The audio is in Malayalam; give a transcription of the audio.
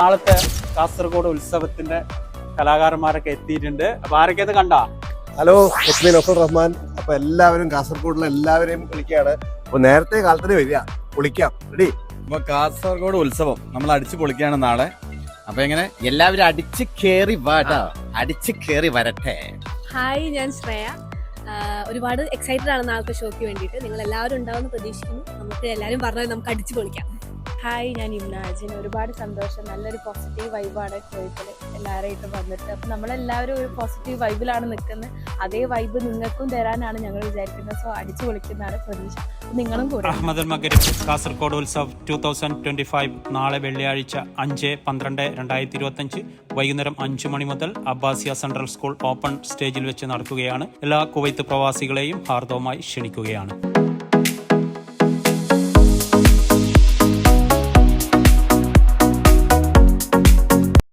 നാളത്തെ കാസർഗോഡ് ഉത്സവത്തിന്റെ കലാകാരന്മാരൊക്കെ എത്തിയിട്ടുണ്ട്. അപ്പൊ ആരൊക്കെ ഇത് കണ്ട? ഹലോ എസ്മി നഫുൽ റഹ്മാൻ. അപ്പൊ എല്ലാവരും കാസർഗോഡിലെ എല്ലാവരെയും വിളിക്കുകയാണ്. അപ്പൊ നേരത്തെ കാലത്തിന് വരിക. വിളിക്കാം റെഡി അപ്പൊ കാസർഗോഡ് ഉത്സവം നമ്മൾ അടിച്ച് പൊളിക്കുകയാണ് നാളെ. അപ്പൊ എങ്ങനെ? എല്ലാവരും അടിച്ച് കേറി വാട്ടോ അടിച്ച് കേറി വരട്ടെ. ഹായ് ഞാൻ ശ്രേയ. ഒരുപാട് എക്സൈറ്റഡ് ആണ് നാളത്തെ ഷോയ്ക്ക് വേണ്ടിയിട്ട്. നിങ്ങൾ എല്ലാവരും ഉണ്ടാവുമെന്ന് പ്രതീക്ഷിക്കുന്നു. നമുക്ക് എല്ലാവരും പറഞ്ഞാൽ നമുക്ക് അടിച്ച് പൊളിക്കാം. ഹായ് ഞാൻ ഇംനാജിൻ ഒരുപാട് സന്തോഷം. നല്ലൊരു പോസിറ്റീവ് വൈബാണ് കോഴിക്കോട് എല്ലാവരായിട്ടും വന്നിട്ട്. അപ്പം നമ്മളെല്ലാവരും ഒരു പോസിറ്റീവ് വൈബിലാണ് നിൽക്കുന്നത്. അതേ വൈബ് നിങ്ങൾക്കും തരാനാണ് ഞങ്ങൾ വിചാരിക്കുന്നത്. സോ അടിച്ചു പൊളിക്കുന്നതാണ് പ്രതീക്ഷ. നിങ്ങളും Ahmed മഗരിബ് Kasaragod Utsav two thousand twenty five നാളെ വെള്ളിയാഴ്ച അഞ്ച് പന്ത്രണ്ട് രണ്ടായിരത്തി ഇരുപത്തഞ്ച് വൈകുന്നേരം അഞ്ചു മണി മുതൽ അബ്ബാസിയ സെൻട്രൽ സ്കൂൾ ഓപ്പൺ സ്റ്റേജിൽ വെച്ച് നടക്കുകയാണ്. എല്ലാ കുവൈത്ത് പ്രവാസികളെയും ഹാർദവമായി ക്ഷണിക്കുകയാണ്.